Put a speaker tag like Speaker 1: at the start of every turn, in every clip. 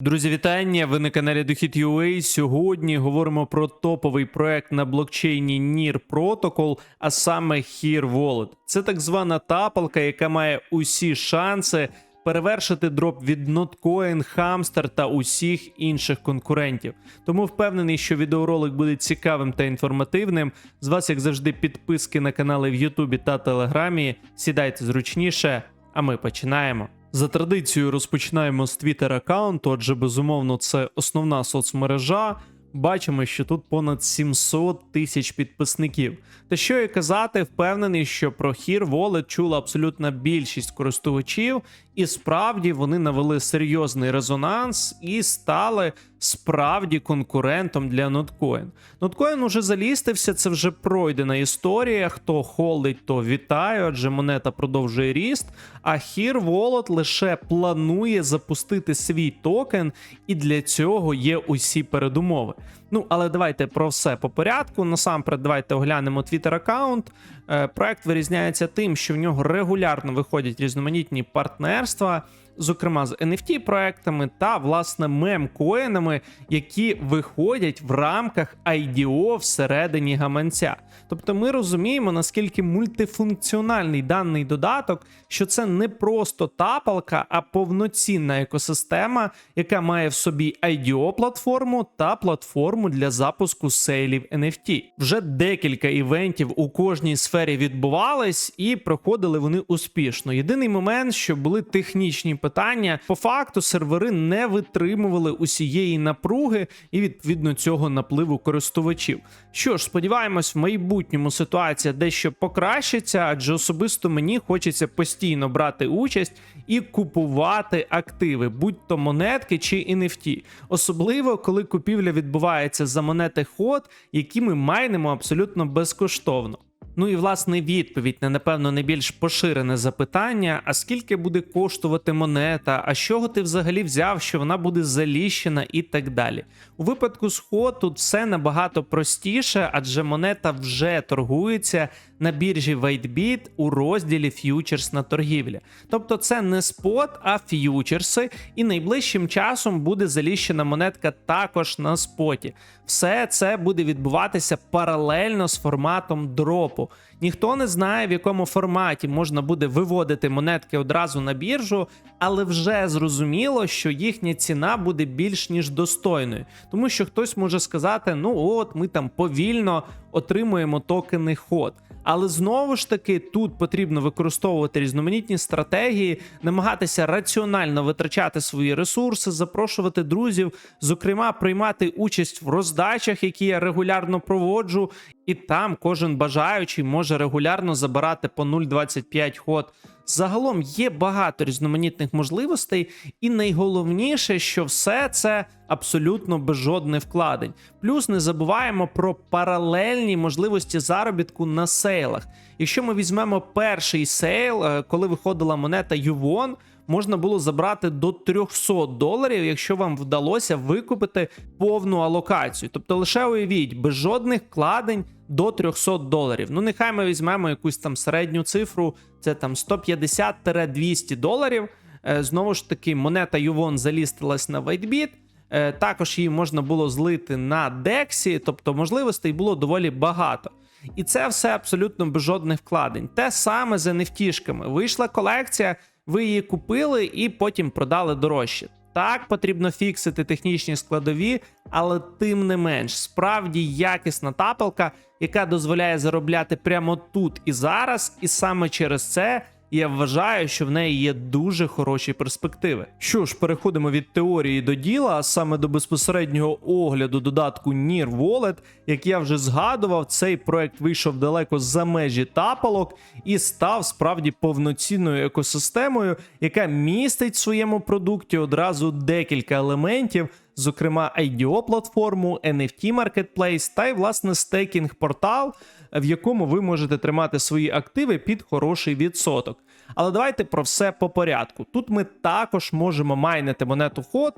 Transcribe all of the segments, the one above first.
Speaker 1: Друзі, вітання! Ви на каналі Дохід.ua. Сьогодні говоримо про топовий проект на блокчейні NIR Protocol, а саме Here Wallet. Це так звана тапалка, яка має усі шанси перевершити дроп від Notcoin, Hamster та усіх інших конкурентів. Тому впевнений, що відеоролик буде цікавим та інформативним. З вас, як завжди, підписки на канали в Ютубі та Телеграмі. Сідайте зручніше, а ми починаємо. За традицією розпочинаємо з Twitter аккаунту, адже безумовно це основна соцмережа. Бачимо, що тут понад 700 тисяч підписників. Та що і казати, впевнений, що про Here Wallet чула абсолютна більшість користувачів, і справді вони навели серйозний резонанс і стали справді конкурентом для Notcoin. Notcoin уже залістився, це вже пройдена історія. Хто холдить, то вітаю, адже монета продовжує ріст. А Here Wallet лише планує запустити свій токен, і для цього є усі передумови. out Ну, але давайте про все по порядку. Насамперед, давайте оглянемо Twitter аккаунт. Е, Проект вирізняється тим, що в нього регулярно виходять різноманітні партнерства, зокрема з NFT проектами та власне мемкоїнами, які виходять в рамках IDO всередині гаманця. Тобто ми розуміємо, наскільки мультифункціональний даний додаток, що це не просто тапалка, а повноцінна екосистема, яка має в собі IDO платформу та платформу для запуску сейлів NFT. Вже декілька івентів у кожній сфері відбувались і проходили вони успішно. Єдиний момент, що були технічні питання, по факту сервери не витримували усієї напруги і відповідно цього напливу користувачів. Що ж, сподіваємось, в майбутньому ситуація дещо покращиться, адже особисто мені хочеться постійно брати участь і купувати активи, будь-то монетки чи NFT. Особливо коли купівля відбувається за монети ход, які ми майнимо абсолютно безкоштовно. Ну і власне відповідь на напевно найбільш поширене запитання: а скільки буде коштувати монета, а з чого ти взагалі взяв, що вона буде заліщена і так далі. У випадку з ход тут все набагато простіше, адже монета вже торгується на біржі WhiteBit у розділі ф'ючерс на торгівлі. Тобто це не спот, а ф'ючерси, і найближчим часом буде заліщена монетка також на споті. Все це буде відбуватися паралельно з форматом дропу. Ніхто не знає, в якому форматі можна буде виводити монетки одразу на біржу, але вже зрозуміло, що їхня ціна буде більш ніж достойною. Тому що хтось може сказати: ну от ми там повільно отримуємо токени ход. Але знову ж таки тут потрібно використовувати різноманітні стратегії, намагатися раціонально витрачати свої ресурси, запрошувати друзів, зокрема, приймати участь в роздачах, які я регулярно проводжу, і там кожен бажаючий може регулярно забирати по 0,25 ход. Загалом є багато різноманітних можливостей, і найголовніше, що все це абсолютно без жодних вкладень. Плюс не забуваємо про паралельні можливості заробітку на сейлах. Якщо ми візьмемо перший сейл, е, коли виходила монета Ювон, можна було забрати до 300 доларів, якщо вам вдалося викупити повну алокацію. Тобто лише уявіть, без жодних вкладень до 300 доларів. Ну, нехай ми візьмемо якусь там середню цифру, це там 150-200 доларів. Е, Знову ж таки, монета Ювон залістилась на WhiteBit. Е, Також її можна було злити на Дексі, тобто можливостей було доволі багато. І це все абсолютно без жодних вкладень. Те саме з NFT-шками. Вийшла колекція, ви її купили і потім продали дорожче. Так, потрібно фіксити технічні складові, але тим не менш, справді якісна тапелка, яка дозволяє заробляти прямо тут і зараз, і саме через це. Я вважаю, що в неї є дуже хороші перспективи. Що ж, переходимо від теорії до діла, а саме до безпосереднього огляду додатку NIR Wallet. Як я вже згадував, цей проект вийшов далеко за межі тапалок і став справді повноцінною екосистемою, яка містить в своєму продукті одразу декілька елементів. Зокрема, IDO платформу, NFT Marketplace та й власне стейкінг портал, в якому ви можете тримати свої активи під хороший відсоток. Але давайте про все по порядку. Тут ми також можемо майнити монету ход,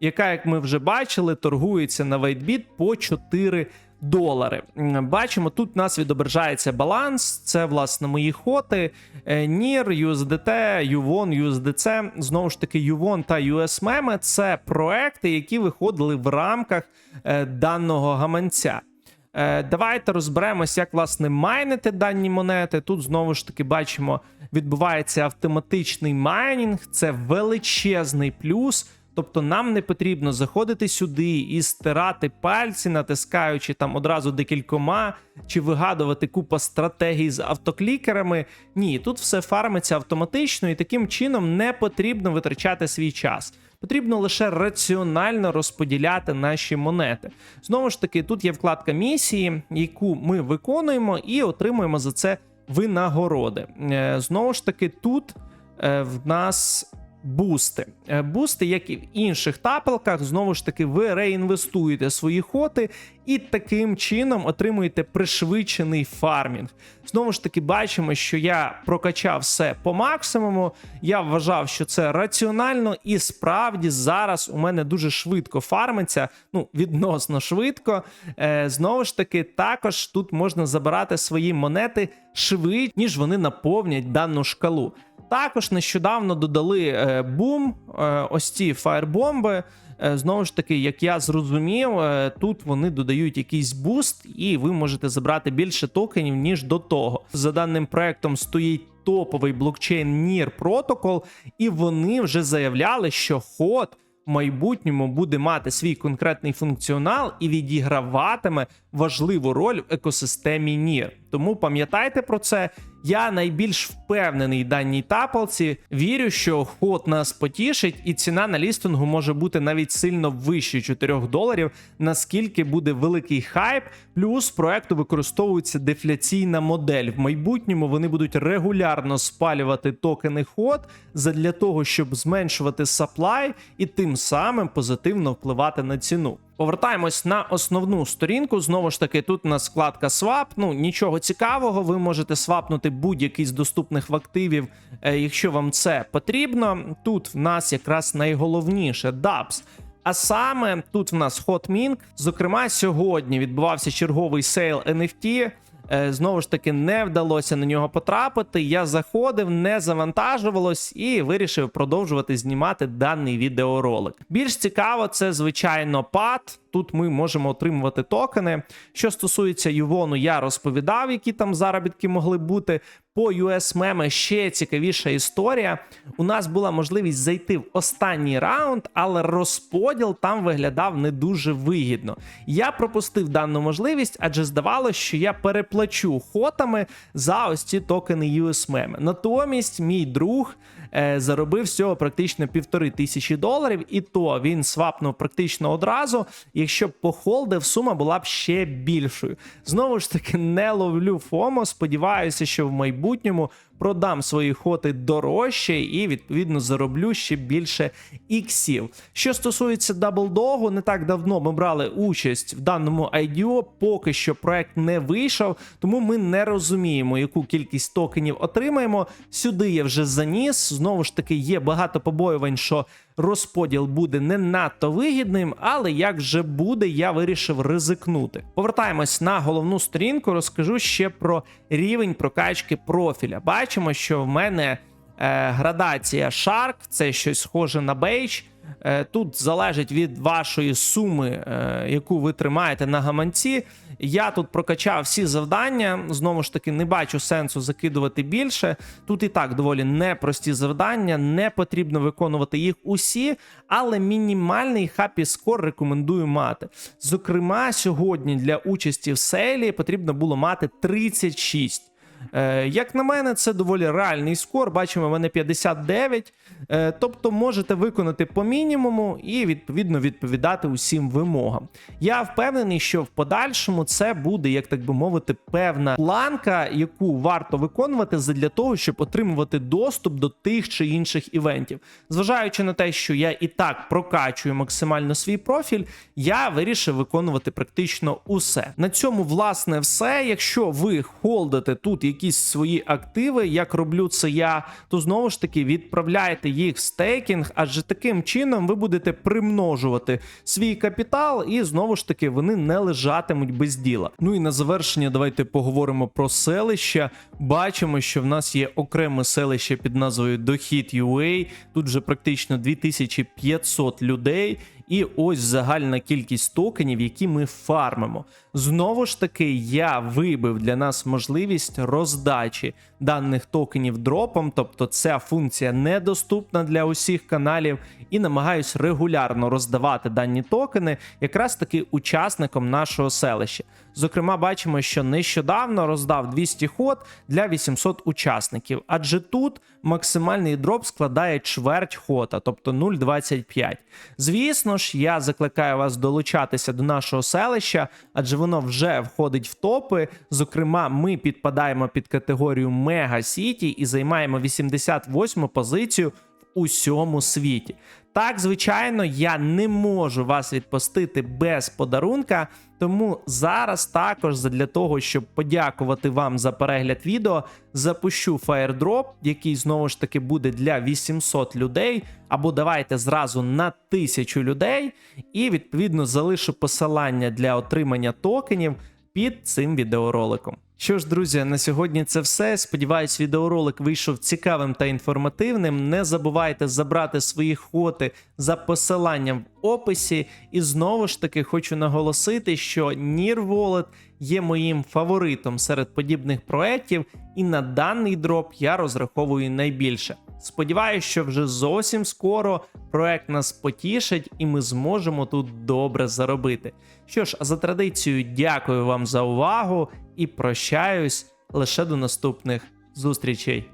Speaker 1: яка, як ми вже бачили, торгується на WhiteBit по 4 долари. Бачимо, тут у нас відображається баланс. Це власне мої хоти. NIR, USDT, UWON, USDC. Знову ж таки, UWON та USMEM – це проекти, які виходили в рамках е, даного гаманця. Е, Давайте розберемось, як власне майнити дані монети. Тут знову ж таки бачимо, відбувається автоматичний майнінг. Це величезний плюс. Тобто нам не потрібно заходити сюди і стирати пальці, натискаючи там одразу декількома, чи вигадувати купа стратегій з автоклікерами. Ні, тут все фармиться автоматично, і таким чином не потрібно витрачати свій час. Потрібно лише раціонально розподіляти наші монети. Знову ж таки, тут є вкладка місії, яку ми виконуємо, і отримуємо за це винагороди. Е, Знову ж таки, тут е, в нас бусти. Е, Бусти, як і в інших тапелках, знову ж таки, ви реінвестуєте свої хоти і таким чином отримуєте пришвидшений фармінг. Знову ж таки, бачимо, що я прокачав все по максимуму. Я вважав, що це раціонально, і справді зараз у мене дуже швидко фармиться. Ну, відносно швидко. Е, знову ж таки, також тут можна забирати свої монети швидше, ніж вони наповнять дану шкалу. Також нещодавно додали е, бум, е, ось ці фаєрбомби. Е, Знову ж таки, як я зрозумів, тут вони додають якийсь буст, і ви можете забрати більше токенів, ніж до того. За даним проектом стоїть топовий блокчейн NIR Protocol, і вони вже заявляли, що ход в майбутньому буде мати свій конкретний функціонал і відіграватиме важливу роль в екосистемі NIR. Тому пам'ятайте про це. Я найбільш впевнений даній тапалці. Вірю, що ход нас потішить, і ціна на лістингу може бути навіть сильно вище 4 доларів, наскільки буде великий хайп. Плюс проекту використовується дефляційна модель. В майбутньому вони будуть регулярно спалювати токени ход задля того, щоб зменшувати саплай і тим самим позитивно впливати на ціну. Повертаємось на основну сторінку. Знову ж таки, тут у нас вкладка Swap. Ну нічого цікавого. Ви можете свапнути будь-який з доступних в активів, е, якщо вам це потрібно. Тут в нас якраз найголовніше DAPS. А саме тут в нас HotMink. Зокрема, сьогодні відбувався черговий сейл NFT. Е, Знову ж таки, не вдалося на нього потрапити. Я заходив, не завантажувалось і вирішив продовжувати знімати даний відеоролик. Більш цікаво, це звичайно пад. Тут ми можемо отримувати токени. Що стосується Ювону, я розповідав, які там заробітки могли бути. По USMM ще цікавіша історія. У нас була можливість зайти в останній раунд, але розподіл там виглядав не дуже вигідно. Я пропустив дану можливість, адже здавалося, що я переплачу хотами за ось ці токени USMM. Натомість, мій друг е, заробив з цього практично півтори тисячі доларів, і то він свапнув практично одразу. Якщо б похолдив, сума була б ще більшою. Знову ж таки, не ловлю ФОМО. Сподіваюся, що в майбутньому майбутньому продам свої хоти дорожче і відповідно зароблю ще більше іксів. Що стосується даблдогу, не так давно ми брали участь в даному IDO, поки що проект не вийшов, тому ми не розуміємо, яку кількість токенів отримаємо. Сюди я вже заніс. Знову ж таки, є багато побоювань, що розподіл буде не надто вигідним, але як вже буде, я вирішив ризикнути. Повертаємось на головну сторінку. Розкажу ще про рівень прокачки профіля. Бачимо, що в мене е, градація Shark, це щось схоже на бейдж. Е, Тут залежить від вашої суми, е, яку ви тримаєте на гаманці. Я тут прокачав всі завдання. Знову ж таки, не бачу сенсу закидувати більше. Тут і так доволі непрості завдання, не потрібно виконувати їх усі, але мінімальний хапі скор рекомендую мати. Зокрема, сьогодні для участі в сейлі потрібно було мати 36. Е, Як на мене, це доволі реальний скор. Бачимо, мене 59. Е, Тобто можете виконати по мінімуму і відповідно відповідати усім вимогам. Я впевнений, що в подальшому це буде, як так би мовити, певна планка, яку варто виконувати для того, щоб отримувати доступ до тих чи інших івентів. Зважаючи на те, що я і так прокачую максимально свій профіль, я вирішив виконувати практично усе. На цьому, власне, все. Якщо ви холдите тут якісь свої активи, як роблю це я, то знову ж таки відправляйте їх в стейкінг, адже таким чином ви будете примножувати свій капітал, і знову ж таки вони не лежатимуть без діла. Ну і на завершення давайте поговоримо про селища. Бачимо, що в нас є окреме селище під назвою Дохід UA. Тут вже практично 2500 людей. І ось загальна кількість токенів, які ми фармимо. Знову ж таки, я вибив для нас можливість роздачі даних токенів дропом, тобто ця функція недоступна для усіх каналів, і намагаюсь регулярно роздавати дані токени якраз таки учасникам нашого селища. Зокрема, бачимо, що нещодавно роздав 200 ход для 800 учасників, адже тут максимальний дроп складає чверть хота, тобто 0,25. Звісно ж, я закликаю вас долучатися до нашого селища, адже воно вже входить в топи. Зокрема, ми підпадаємо під категорію Мега Сіті і займаємо 88 позицію в усьому світі. Так, звичайно, я не можу вас відпустити без подарунка. Тому зараз також для того, щоб подякувати вам за перегляд відео, запущу фаєрдроп, який знову ж таки буде для 800 людей. Або давайте зразу на 1000 людей, і відповідно залишу посилання для отримання токенів під цим відеороликом. Що ж, друзі, на сьогодні це все. Сподіваюсь, відеоролик вийшов цікавим та інформативним. Не забувайте забрати свої хоти за посиланням в описі. І знову ж таки хочу наголосити, що Near Wallet є моїм фаворитом серед подібних проєктів, і на даний дроп я розраховую найбільше. Сподіваюсь, що вже зовсім скоро проект нас потішить, і ми зможемо тут добре заробити. Що ж, а за традицією, дякую вам за увагу і прощаюсь лише до наступних зустрічей.